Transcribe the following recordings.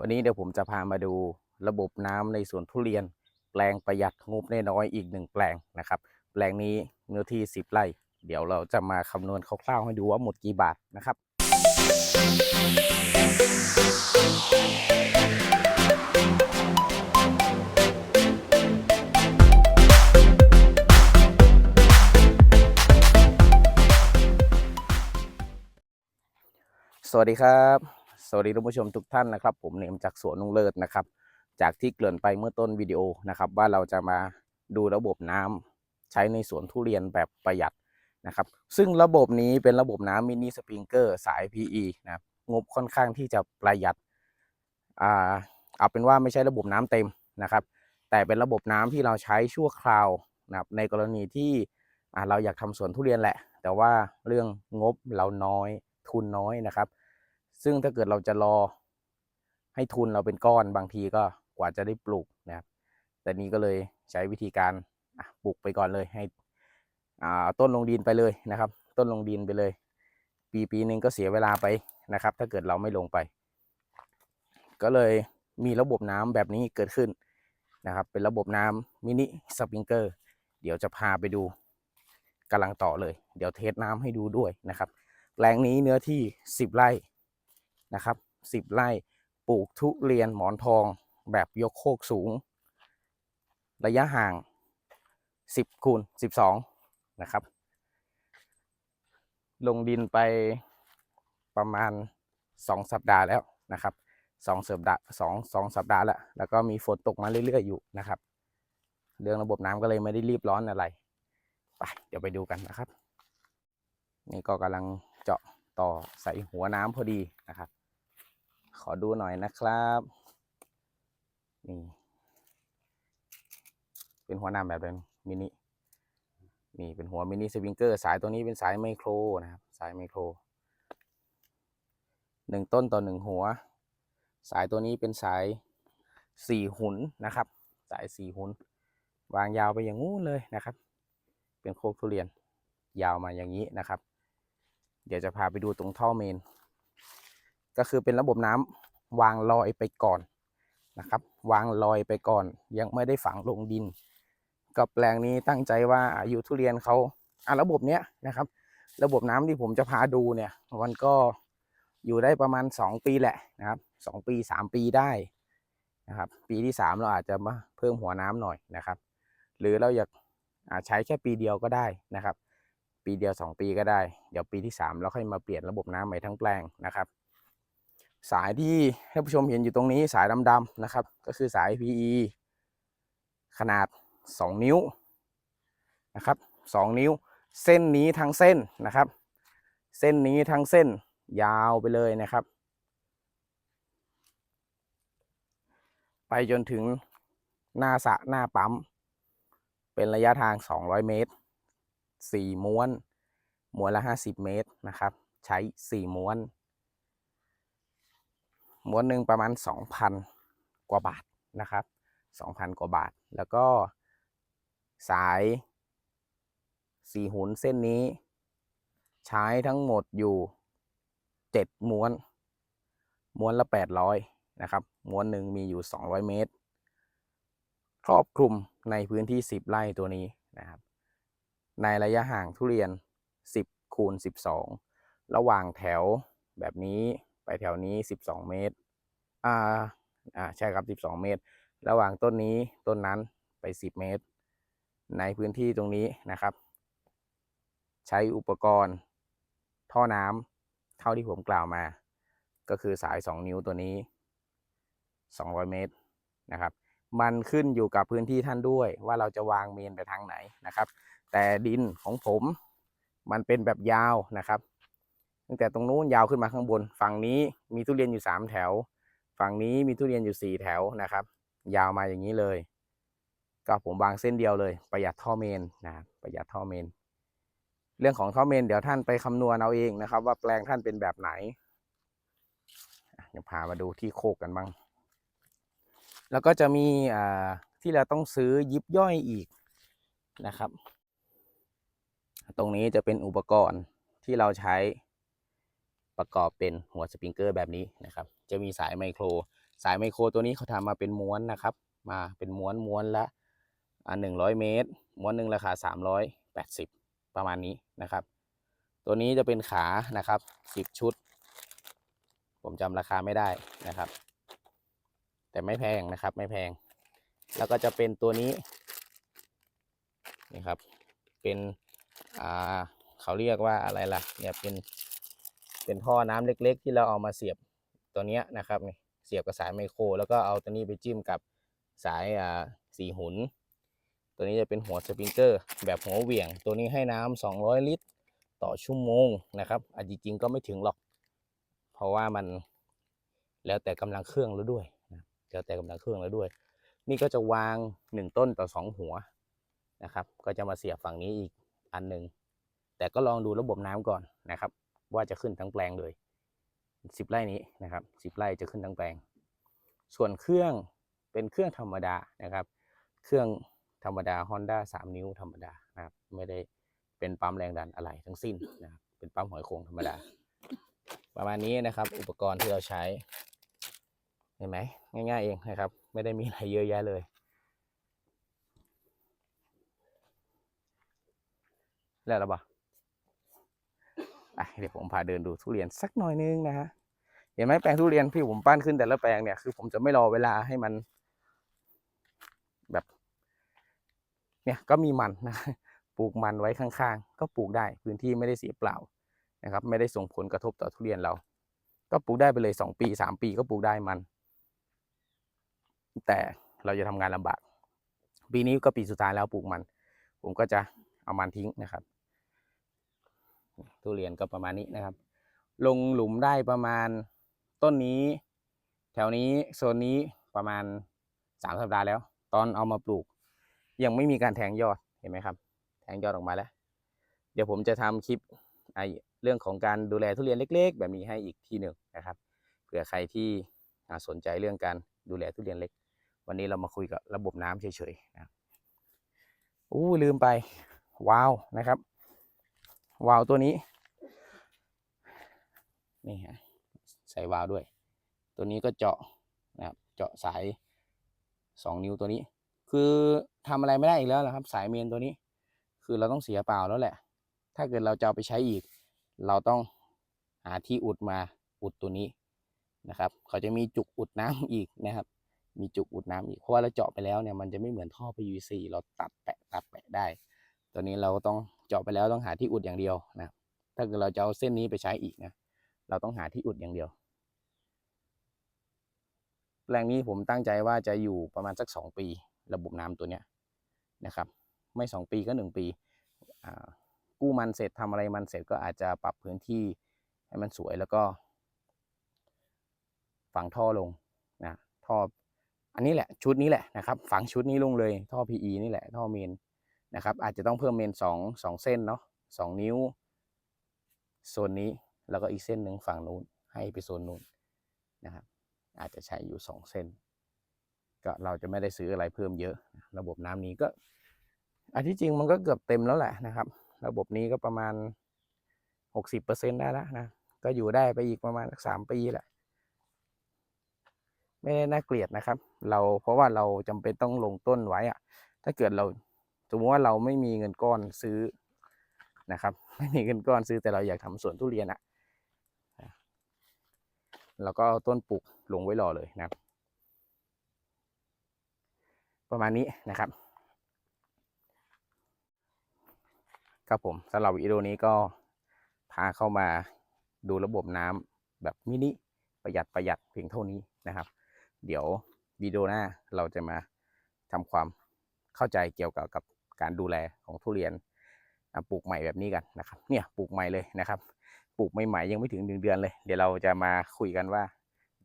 วันนี้เดี๋ยวผมจะพามาดูระบบน้ำในสวนทุเรียน แปลงประหยัดงบน้อยอีกหนึ่งแปลงนะครับ แปลงนี้เนื้อที่ 10 ไร่ เดี๋ยวเราจะมาคำนวณคร่าวๆให้ดูว่าหมดกี่บาทนะครับสวัสดีครับ วัสดีท่านผู้ชมทุกท่านนะครับ ผมเนมจากสวนลุงเลิศนะครับ จากที่เกริ่นไปเมื่อต้นวิดีโอนะครับ ว่าเราจะมาดูระบบน้ำใช้ในสวนทุเรียนแบบประหยัดนะครับ ซึ่งระบบนี้เป็นระบบน้ำมินิสปริงเกอร์สาย PE นะงบค่อนข้างที่จะประหยัดอ่าเอาเป็นว่าไม่ใช่ระบบน้ำเต็มนะครับ แต่เป็นระบบน้ำที่เราใช้ชั่วคราวนะครับในกรณีที่อ่าเราอยากทำสวนทุเรียนแหละ แต่ว่าเรื่องงบเราน้อยทุนน้อยนะครับ ซึ่งถ้าเกิดเราจะรอให้ทุนเราเป็นก้อนบางทีก็กว่าจะได้ปลูกนะครับ แต่นี้ก็เลยใช้วิธีการปลูกไปก่อนเลยให้ต้นลงดินไปเลยนะครับ ต้นลงดินไปเลย ปีปีหนึ่งก็เสียเวลาไปนะครับ ถ้าเกิดเราไม่ลงไป ก็เลยมีระบบน้ำแบบนี้เกิดขึ้นนะครับ เป็นระบบน้ำมินิสปริงเกอร์เดี๋ยวจะพาไปดูกำลังต่อเลย เดี๋ยวเทสน้ำให้ดูด้วยนะครับแปลงนี้เนื้อที่ 10 ไร่ นะครับ10ไร่ปลูกทุเรียนหมอนทองแบบยกโคกสูง ระยะห่าง 10คูณ12 นะครับ ลงดินไปประมาณ 2 สัปดาห์แล้วนะครับ2สัปดาห์สองสองสัปดาห์แล้ว แล้วก็มีฝนตกมาเรื่อยๆอยู่นะครับ เรื่องระบบน้ำก็เลยไม่ได้รีบร้อนอะไร ไป เดี๋ยวไปดูกันนะครับ นี่ก็กำลังเจาะต่อใส่หัวน้ำพอดีนะครับ ขอดูหน่อยนะครับ นี่ เป็นหัวน้ำแบบเป็นมินิ นี่เป็นหัวมินิสวิงเกอร์ สายตัวนี้เป็นสายไมโครนะครับ สายไมโคร หนึ่งต้นต่อหนึ่งหัว สายตัวนี้เป็นสายสี่หุนนะครับ สายสี่หุน วางยาวไปอย่างงู้นเลยนะครับ เป็นโคกทุเรียนยาวมาอย่างนี้นะครับ เดี๋ยวจะพาไปดูตรงท่อเมน ก็คือเป็นระบบน้ำวางลอยไปก่อนนะครับ วางลอยไปก่อน ยังไม่ได้ฝังลงดิน กับแปลงนี้ตั้งใจว่าอายุทุเรียนเขาอะระบบเนี้ยนะครับ ระบบน้ำที่ผมจะพาดูเนี่ยมันก็อยู่ได้ประมาณ 2 ปีแหละนะครับสองปี 3 ปีได้นะครับ ปีที่ 3 เราอาจจะมาเพิ่มหัวน้ำหน่อยนะครับ หรือเราอยากอาใช้แค่ปีเดียวก็ได้นะครับ ปีเดียว 2 ปีก็ได้ เดี๋ยวปีที่ 3 เราค่อยมาเปลี่ยนระบบน้ำใหม่ทั้งแปลงนะครับ สายที่ท่านผู้ชมเห็นอยู่ตรงนี้สายดำๆนะครับ ก็คือสาย PE ขนาด 2 นิ้วนะครับ 2 นิ้ว เส้นนี้ทั้งเส้นนะครับ เส้นนี้ทั้งเส้นยาวไปเลยนะครับ ไปจนถึงหน้าสระหน้าปั๊ม เป็นระยะทาง 200 เมตร 4 ม้วน ม้วนละ 50 เมตรนะครับ ใช้ 4 ม้วน ม้วนหนึ่งประมาณ 2,000 กว่าบาทนะครับ 2,000 กว่าบาท แล้วก็สาย4หุนเส้นนี้ ใช้ทั้งหมดอยู่ 7 ม้วน ม้วนละ 800 นะครับ ม้วนหนึ่งมีอยู่ 200 เมตร ครอบคลุมในพื้นที่ 10 ไร่ตัวนี้นะครับ ในระยะห่างทุเรียน 10คูณ12 ระหว่างแถวแบบนี้ ไปแถวนี้ 12 เมตร อ่า อ่า ใช่ครับ 12 เมตร ระหว่างต้นนี้ต้นนั้นไป 10 เมตร ในพื้นที่ตรงนี้นะครับ ใช้อุปกรณ์ ท่อน้ำเท่าที่ผมกล่าวมา ก็คือสาย 2 นิ้วตัวนี้ 200 เมตรนะครับ มันขึ้นอยู่กับพื้นที่ท่านด้วย ว่าเราจะวางเมนไปทางไหนนะครับ แต่ดินของผมมันเป็นแบบยาวนะครับ ตั้งแต่ตรงนู้นยาวขึ้นมาข้างบน ฝั่งนี้มีทุเรียนอยู่3แถว ฝั่งนี้มีทุเรียนอยู่4แถวนะครับ ยาวมาอย่างนี้เลย ก็ผมวางเส้นเดียวเลย ประหยัดท่อเมนนะประหยัดท่อเมน เรื่องของท่อเมน เดี๋ยวท่านไปคำนวณเอาเองนะครับ ว่าแปลงท่านเป็นแบบไหนอะเดี๋ยวพามาดูที่โคกกันบ้าง แล้วก็จะมีที่เราต้องซื้อยิบย่อยอีกนะครับ ตรงนี้จะเป็นอุปกรณ์ที่เราใช้ ประกอบเป็นหัวสปริงเกอร์แบบนี้นะครับ จะมีสายไมโคร สายไมโครตัวนี้เขาทำมาเป็นม้วนนะครับ มาเป็นม้วนม้วนละอ่าหนึ่งร้อยเมตร ม้วนหนึ่งราคาสามร้อยแปดสิบประมาณนี้นะครับ ตัวนี้จะเป็นขานะครับสิบชุด ผมจำราคาไม่ได้นะครับ แต่ไม่แพงนะครับไม่แพง แล้วก็จะเป็นตัวนี้นี่ครับ เป็น อ่า เขาเรียกว่าอะไรล่ะ เนี่ย เป็น เป็นท่อน้ำเล็ก ๆ ที่เราเอามาเสียบตัวเนี้ยนะครับนี่เสียบกับสายไมโคร แล้วก็เอาตัวนี้ไปจิ้มกับสายอ่าสีหุน ตัวนี้จะเป็นหัวสปริงเกอร์แบบหัวเหวี่ยง ตัวนี้ให้น้ำ200 ลิตร ต่อชั่วโมงนะครับอันจริงๆก็ไม่ถึงหรอก เพราะว่ามันแล้วแต่กำลังเครื่องแล้วด้วยนะแล้วแต่กำลังเครื่องแล้วด้วย นี่ก็จะวาง 1 ต้นต่อ 2 หัวนะครับ ก็จะมาเสียบฝั่งนี้อีกอันหนึ่งแต่ก็ลองดูระบบน้ำก่อนนะครับ ว่าจะขึ้นทั้งแปลงเลย 10 ไร่นี้นะครับ 10 ไร่จะขึ้นทั้งแปลง ส่วนเครื่องเป็นเครื่องธรรมดานะครับ เครื่องธรรมดา Honda 3 นิ้วธรรมดานะครับ ไม่ได้เป็นปั๊มแรงดันอะไรทั้งสิ้นนะครับ เป็นปั๊มหอยโขงธรรมดา ประมาณนี้นะครับ อุปกรณ์ที่เราใช้ เห็นไหมง่าย ๆ เองนะครับ ไม่ได้มีอะไรเยอะแยะเลยแล้วหรอปะอะ เดี๋ยวผมพาเดินดูทุเรียนสักหน่อยนึงนะฮะเห็นไหมแปลงทุเรียนที่ผมปั้นขึ้นแต่ละแปลงเนี่ยคือผมจะไม่รอเวลาให้มัน แบบ เนี่ยก็มีมันนะปลูกมันไว้ข้างๆ ก็ปลูกได้พื้นที่ไม่ได้เสียเปล่านะครับ ไม่ได้ส่งผลกระทบต่อทุเรียนเรา ก็ปลูกได้ไปเลยสองปีสามปีก็ปลูกได้มัน แต่เราจะทำงานลำบาก ปีนี้ก็ปีสุดท้ายแล้วปลูกมัน ผมก็จะเอามันทิ้งนะครับ ทุเรียนก็ประมาณนี้นะครับ ลงหลุมได้ประมาณต้นนี้ แถวนี้โซนนี้ประมาณสามสัปดาห์แล้ว ตอนเอามาปลูก ยังไม่มีการแทงยอดเห็นไหมครับ แทงยอดออกมาแล้ว เดี๋ยวผมจะทำคลิปไอเรื่องของการดูแลทุเรียนเล็ก ๆ แบบนี้ให้อีกทีหนึ่งนะครับเผื่อใครที่สนใจเรื่องการดูแลทุเรียนเล็ก วันนี้เรามาคุยกับระบบน้ำเฉยๆนะอู้ลืมไป ว้าวนะครับ วาล์วตัวนี้ นี่ฮะใส่วาล์วด้วย ตัวนี้ก็เจาะนะครับเจาะสายสองนิ้วตัวนี้ คือทำอะไรไม่ได้อีกแล้วนะครับ สายเมนตัวนี้ คือเราต้องเสียเปล่าแล้วแหละ ถ้าเกิดเราจะเอาไปใช้อีก เราต้องหาที่อุดมาอุดตัวนี้นะครับ เขาจะมีจุกอุดน้ำอีกนะครับ มีจุกอุดน้ำอีกเพราะว่าเราเจาะไปแล้วเนี่ยมันจะไม่เหมือนท่อ PVC เราตัดแปะตัดแปะได้ ตัวนี้เราก็ต้อง เจาะไปแล้วต้องหาที่อุดอย่างเดียวนะ ถ้าเกิดเราจะเอาเส้นนี้ไปใช้อีกนะ เราต้องหาที่อุดอย่างเดียว แปลงนี้ผมตั้งใจว่าจะอยู่ประมาณสักสองปี ระบบน้ำตัวเนี้ยนะครับ ไม่สองปีก็หนึ่งปีกู้มันเสร็จทำอะไรมันเสร็จก็อาจจะปรับพื้นที่ให้มันสวยแล้วก็ ฝังท่อลงนะท่ออันนี้แหละชุดนี้แหละนะครับ ฝังชุดนี้ลงเลยท่อ PE นี่แหละท่อเมน นะครับ อาจจะต้องเพิ่มเมนสองสองเส้นเนาะสองนิ้วโซนนี้แล้วก็อีกเส้นหนึ่งฝั่งนู้นให้ไปโซนนู้นนะครับ อาจจะใช้อยู่สองเส้น ก็เราจะไม่ได้ซื้ออะไรเพิ่มเยอะ ระบบน้ำนี้ก็ อันที่จริงมันก็เกือบเต็มแล้วแหละนะครับ ระบบนี้ก็ประมาณหกสิบเปอร์เซ็นได้แล้วนะก็อยู่ได้ไปอีกประมาณสักสามปีแหละไม่ได้น่าเกลียดนะครับ เราเพราะว่าเราจำเป็นต้องลงต้นไว้อะถ้าเกิดเรา มมติว่าเราไม่มีเงินก้อนซื้อนะครับ ไม่มีเงินก้อนซื้อแต่เราอยากทำสวนทุเรียนอะเราก็เอาต้นปลูกลงไว้รอเลยนะครับ ประมาณนี้นะครับ ครับผมสำหรับวิดีโอนี้ก็พาเข้ามาดูระบบน้ำแบบมินิประหยัดประหยัดเพียงเท่านี้นะครับ เดี๋ยววิดีโอหน้าเราจะมาทำความเข้าใจเกี่ยวกับกับ การดูแลของทุเรียนปลูกใหม่แบบนี้กันนะครับ เนี่ยปลูกใหม่เลยนะครับ ปลูกใหม่ๆยังไม่ถึงหนึ่งเดือนเลย เดี๋ยวเราจะมาคุยกันว่า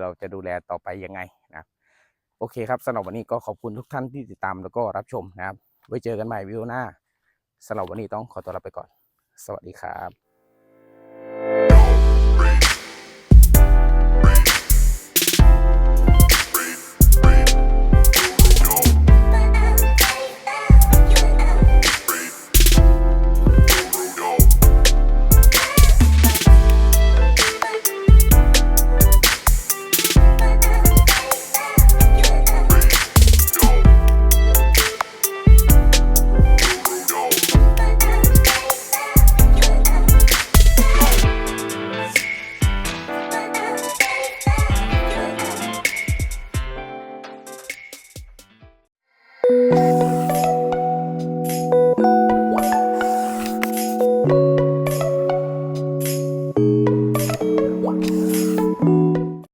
เราจะดูแลต่อไปยังไงนะครับโอเคครับสำหรับวันนี้ก็ขอบคุณทุกท่านที่ติดตามแล้วก็รับชมนะครับ ไว้เจอกันใหม่วิวหน้าสำหรับวันนี้ต้องขอตัวลาไปก่อน สวัสดีครับ